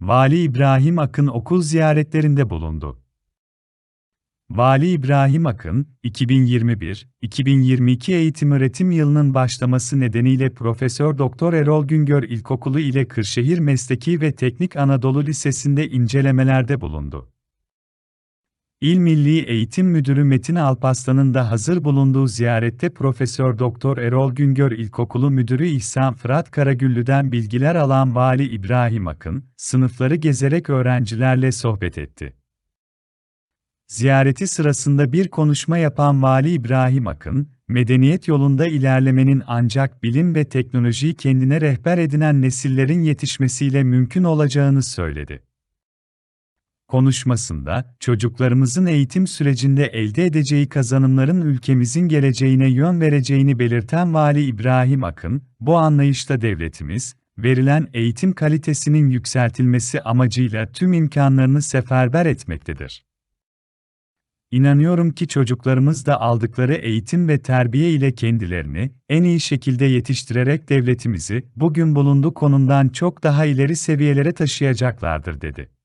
Vali İbrahim Akın okul ziyaretlerinde bulundu. Vali İbrahim Akın, 2021-2022 eğitim-öğretim yılının başlaması nedeniyle Profesör Doktor Erol Güngör İlkokulu ile Kırşehir Mesleki ve Teknik Anadolu Lisesi'nde incelemelerde bulundu. İl Milli Eğitim Müdürü Metin Alpaslan'ın da hazır bulunduğu ziyarette Profesör Doktor Erol Güngör İlkokulu Müdürü İhsan Fırat Karagüllü'den bilgiler alan Vali İbrahim Akın, sınıfları gezerek öğrencilerle sohbet etti. Ziyareti sırasında bir konuşma yapan Vali İbrahim Akın, medeniyet yolunda ilerlemenin ancak bilim ve teknolojiyi kendine rehber edinen nesillerin yetişmesiyle mümkün olacağını söyledi. Konuşmasında, çocuklarımızın eğitim sürecinde elde edeceği kazanımların ülkemizin geleceğine yön vereceğini belirten Vali İbrahim Akın, bu anlayışta devletimiz, verilen eğitim kalitesinin yükseltilmesi amacıyla tüm imkanlarını seferber etmektedir. İnanıyorum ki çocuklarımız da aldıkları eğitim ve terbiye ile kendilerini en iyi şekilde yetiştirerek devletimizi bugün bulunduğu konumdan çok daha ileri seviyelere taşıyacaklardır dedi.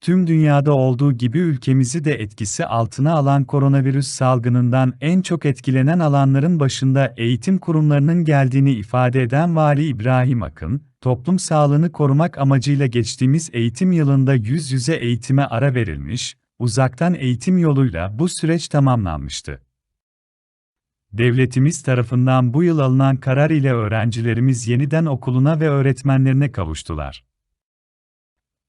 Tüm dünyada olduğu gibi ülkemizi de etkisi altına alan koronavirüs salgınından en çok etkilenen alanların başında eğitim kurumlarının geldiğini ifade eden Vali İbrahim Akın, toplum sağlığını korumak amacıyla geçtiğimiz eğitim yılında yüz yüze eğitime ara verilmiş, uzaktan eğitim yoluyla bu süreç tamamlanmıştı. Devletimiz tarafından bu yıl alınan karar ile öğrencilerimiz yeniden okuluna ve öğretmenlerine kavuştular.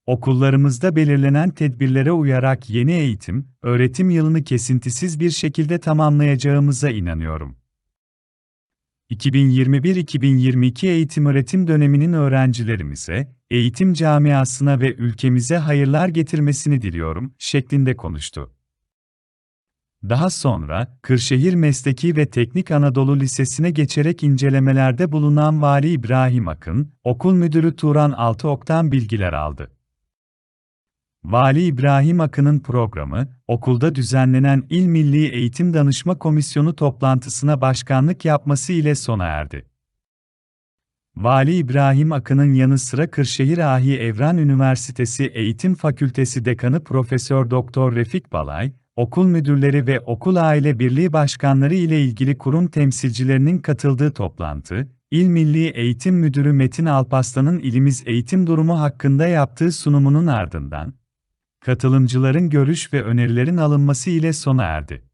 Okullarımızda belirlenen tedbirlere uyarak yeni eğitim, öğretim yılını kesintisiz bir şekilde tamamlayacağımıza inanıyorum. 2021-2022 eğitim-öğretim döneminin öğrencilerimize, eğitim camiasına ve ülkemize hayırlar getirmesini diliyorum, şeklinde konuştu. Daha sonra, Kırşehir Mesleki ve Teknik Anadolu Lisesi'ne geçerek incelemelerde bulunan Vali İbrahim Akın, okul müdürü Turan Altıok'tan bilgiler aldı. Vali İbrahim Akın'ın programı, okulda düzenlenen İl Milli Eğitim Danışma Komisyonu toplantısına başkanlık yapması ile sona erdi. Vali İbrahim Akın'ın yanı sıra Kırşehir Ahi Evran Üniversitesi Eğitim Fakültesi Dekanı Profesör Doktor Refik Balay, okul müdürleri ve okul aile birliği başkanları ile ilgili kurum temsilcilerinin katıldığı toplantı, İl Milli Eğitim Müdürü Metin Alpaslan'ın ilimiz eğitim durumu hakkında yaptığı sunumunun ardından, katılımcıların görüş ve önerilerin alınması ile sona erdi.